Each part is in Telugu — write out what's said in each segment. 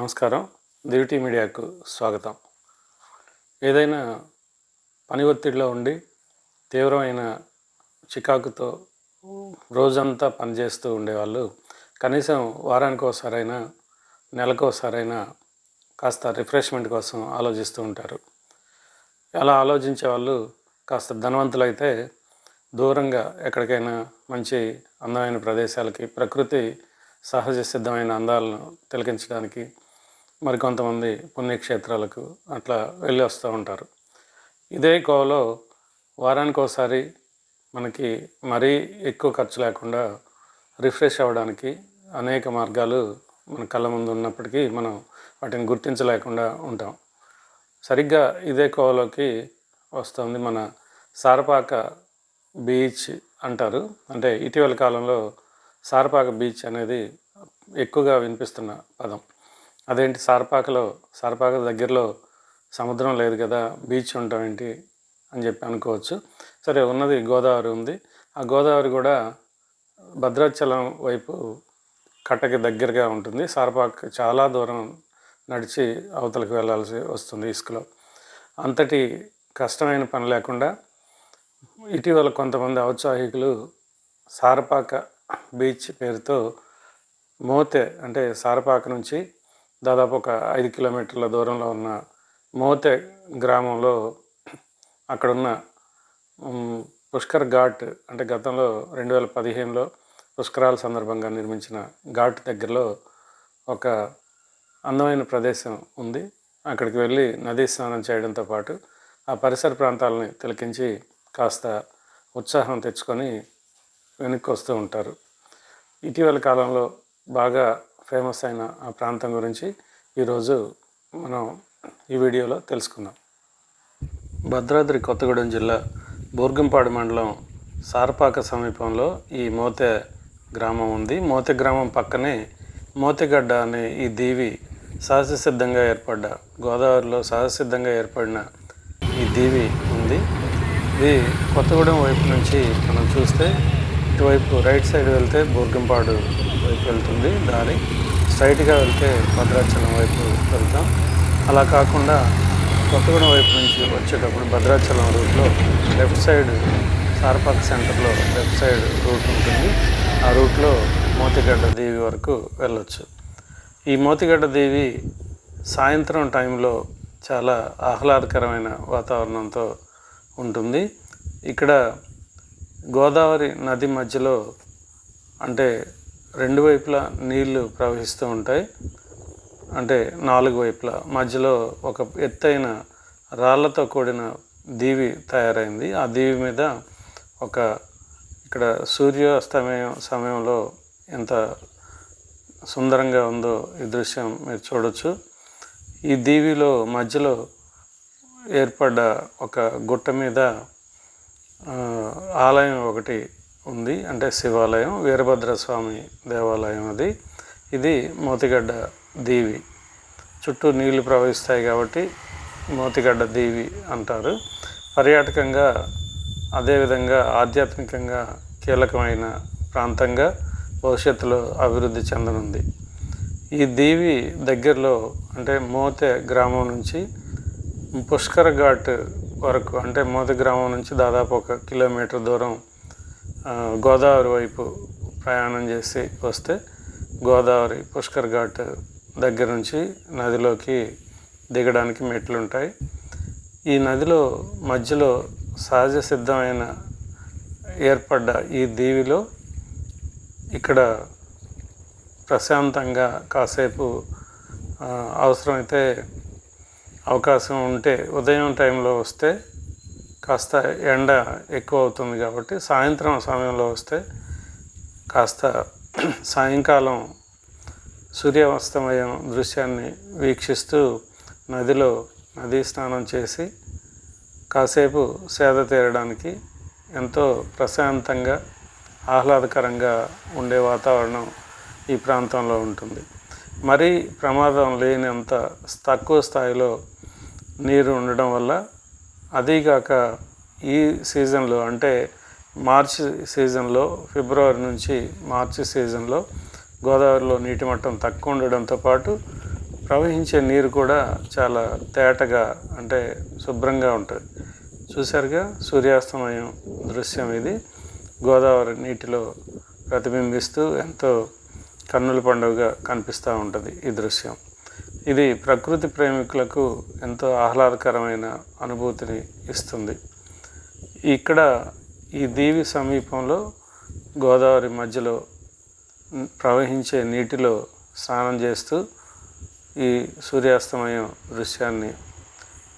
నమస్కారం. దివిటీ మీడియాకు స్వాగతం. ఏదైనా పని ఒత్తిడిలో ఉండి తీవ్రమైన చికాకుతో రోజంతా పనిచేస్తూ ఉండేవాళ్ళు కనీసం వారానికి ఒకసారైనా నెలకు ఒకసారైనా కాస్త రిఫ్రెష్మెంట్ కోసం ఆలోచిస్తూ ఉంటారు. అలా ఆలోచించే వాళ్ళు కాస్త ధనవంతులైతే దూరంగా ఎక్కడికైనా మంచి అందమైన ప్రదేశాలకి ప్రకృతి సహజ సిద్ధమైన అందాలను తిలకించడానికి మరికొంతమంది పుణ్యక్షేత్రాలకు అట్లా వెళ్ళి వస్తూ ఉంటారు. ఇదే కోవలో వారానికి ఒకసారి మనకి మరీ ఎక్కువ ఖర్చు లేకుండా రిఫ్రెష్ అవ్వడానికి అనేక మార్గాలు మన కళ్ళ ముందు ఉన్నప్పటికీ మనం వాటిని గుర్తించలేకుండా ఉంటాం. సరిగ్గా ఇదే కోవలోకి వస్తుంది మన సారపాక బీచ్ అంటారు. అంటే ఇటీవల కాలంలో సారపాక బీచ్ అనేది ఎక్కువగా వినిపిస్తున్న పదం. అదేంటి సార్పాకలో సార్పాక దగ్గరలో సముద్రం లేదు కదా బీచ్ ఉండటం ఏంటి అని చెప్పి అనుకోవచ్చు. సరే ఉన్నది గోదావరి ఉంది. ఆ గోదావరి కూడా భద్రాచలం వైపు కట్టకి దగ్గరగా ఉంటుంది. సారపాక చాలా దూరం నడిచి అవతలకు వెళ్ళాల్సి వస్తుంది ఇసుకలో. అంతటి కష్టమైన పని లేకుండా ఇటీవల కొంతమంది ఔత్సాహికులు సారపాక బీచ్ పేరుతో మోతే అంటే సారపాక నుంచి దాదాపు ఒక ఐదు కిలోమీటర్ల దూరంలో ఉన్న మోతే గ్రామంలో అక్కడున్న పుష్కర్ ఘాట్ అంటే గతంలో రెండు వేల పదిహేనులో పుష్కరాల సందర్భంగా నిర్మించిన ఘాట్ దగ్గరలో ఒక అందమైన ప్రదేశం ఉంది. అక్కడికి వెళ్ళి నదీ స్నానం చేయడంతో పాటు ఆ పరిసర ప్రాంతాలని తిలకించి కాస్త ఉత్సాహం తెచ్చుకొని వెనక్కి వస్తూ ఉంటారు. ఇటీవల కాలంలో బాగా ఫేమస్ అయిన ఆ ప్రాంతం గురించి ఈరోజు మనం ఈ వీడియోలో తెలుసుకుందాం. భద్రాద్రి కొత్తగూడెం జిల్లా బూర్గంపాడు మండలం సారపాక సమీపంలో ఈ మోతే గ్రామం ఉంది. మోతే గ్రామం పక్కనే మోతెగడ్డ అనే ఈ దీవి సహజసిద్ధంగా ఏర్పడ్డ గోదావరిలో సహజసిద్ధంగా ఏర్పడిన ఈ దీవి ఉంది. ఇది కొత్తగూడెం వైపు నుంచి మనం చూస్తే ఇటువైపు రైట్ సైడ్ వెళ్తే బూర్గంపాడు వైపు వెళ్తుంది దారి. స్ట్రైట్గా వెళ్తే భద్రాచలం వైపు వెళ్తాం. అలా కాకుండా కొత్తగూడెం వైపు నుంచి వచ్చేటప్పుడు భద్రాచలం రూట్లో లెఫ్ట్ సైడ్ సార్పాక్ సెంటర్లో లెఫ్ట్ సైడ్ రూట్ ఉంటుంది. ఆ రూట్లో మోతిగడ్డ దేవి వరకు వెళ్ళొచ్చు. ఈ మోతిగడ్డ దేవి సాయంత్రం టైంలో చాలా ఆహ్లాదకరమైన వాతావరణంతో ఉంటుంది. ఇక్కడ గోదావరి నది మధ్యలో అంటే రెండు వైపులా నీళ్ళు ప్రవహిస్తూ ఉంటాయి. అంటే నాలుగు వైపులా. మధ్యలో ఒక ఎత్తైన రాళ్ళతో కూడిన దీవి తయారైంది. ఆ దీవి మీద ఒక ఇక్కడ సూర్యాస్తమయం సమయంలో ఎంత సుందరంగా ఉందో ఈ దృశ్యం మీరు చూడొచ్చు. ఈ దీవిలో మధ్యలో ఏర్పడ్డ ఒక గుట్ట మీద ఆలయం ఒకటి ఉంది. అంటే శివాలయం వీరభద్ర స్వామి దేవాలయం అది. ఇది మోతిగడ్డ దీవి. చుట్టూ నీళ్ళు ప్రవహిస్తాయి కాబట్టి మోతిగడ్డ దీవి అంటారు. పర్యాటకంగా అదేవిధంగా ఆధ్యాత్మికంగా కీలకమైన ప్రాంతంగా భవిష్యత్తులో అభివృద్ధి చెందనుంది. ఈ దీవి దగ్గరలో అంటే మోతే గ్రామం నుంచి పుష్కర ఘాట్ వరకు అంటే మోతి గ్రామం నుంచి దాదాపు ఒక కిలోమీటర్ దూరం గోదావరి వైపు ప్రయాణం చేసి వస్తే గోదావరి పుష్కర్ ఘాట్ దగ్గర నుంచి నదిలోకి దిగడానికి మెట్లు ఉంటాయి ఈ నదిలో మధ్యలో సహజ సిద్ధమైన ఏర్పడ్డ ఈ దీవిలో ఇక్కడ ప్రశాంతంగా కాసేపు అవసరమైతే అవకాశం ఉంటే ఉదయం టైంలో వస్తే కాస్త ఎండ ఎక్కువ అవుతుంది కాబట్టి సాయంత్రం సమయంలో వస్తే కాస్త సాయంకాలం సూర్యాస్తమయం దృశ్యాన్ని వీక్షిస్తూ నదిలో నదీ స్నానం చేసి కాసేపు సేద తీరడానికి ఎంతో ప్రశాంతంగా ఆహ్లాదకరంగా ఉండే వాతావరణం ఈ ప్రాంతంలో ఉంటుంది. మరీ ప్రమాదం లేనంత తక్కువ స్థాయిలో నీరు ఉండడం వల్ల అదీగాక ఈ సీజన్లో అంటే మార్చి సీజన్లో ఫిబ్రవరి నుంచి మార్చి సీజన్లో గోదావరిలో నీటి మట్టం తక్కువ ఉండడంతో పాటు ప్రవహించే నీరు కూడా చాలా తేటగా అంటే శుభ్రంగా ఉంటుంది. చూసారుగా సూర్యాస్తమయం దృశ్యం ఇది. గోదావరి నీటిలో ప్రతిబింబిస్తూ ఎంతో కన్నుల పండుగగా కనిపిస్తూ ఉంటుంది ఈ దృశ్యం. ఇది ప్రకృతి ప్రేమికులకు ఎంతో ఆహ్లాదకరమైన అనుభూతిని ఇస్తుంది. ఇక్కడ ఈ దీవి సమీపంలో గోదావరి మధ్యలో ప్రవహించే నీటిలో స్నానం చేస్తూ ఈ సూర్యాస్తమయం దృశ్యాన్ని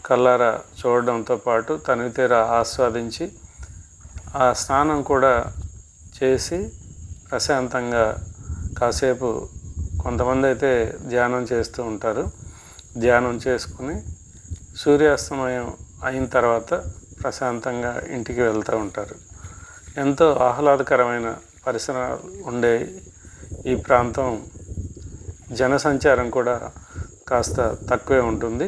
కల్లారా చూడడంతో పాటు తనివితీరా ఆస్వాదించి ఆ స్నానం కూడా చేసి ప్రశాంతంగా కాసేపు కొంతమంది అయితే ధ్యానం చేస్తూ ఉంటారు. ధ్యానం చేసుకుని సూర్యాస్తమయం అయిన తర్వాత ప్రశాంతంగా ఇంటికి వెళ్తూ ఉంటారు. ఎంతో ఆహ్లాదకరమైన పరిసరాలు ఉండే ఈ ప్రాంతం జనసంచారం కూడా కాస్త తక్కువే ఉంటుంది.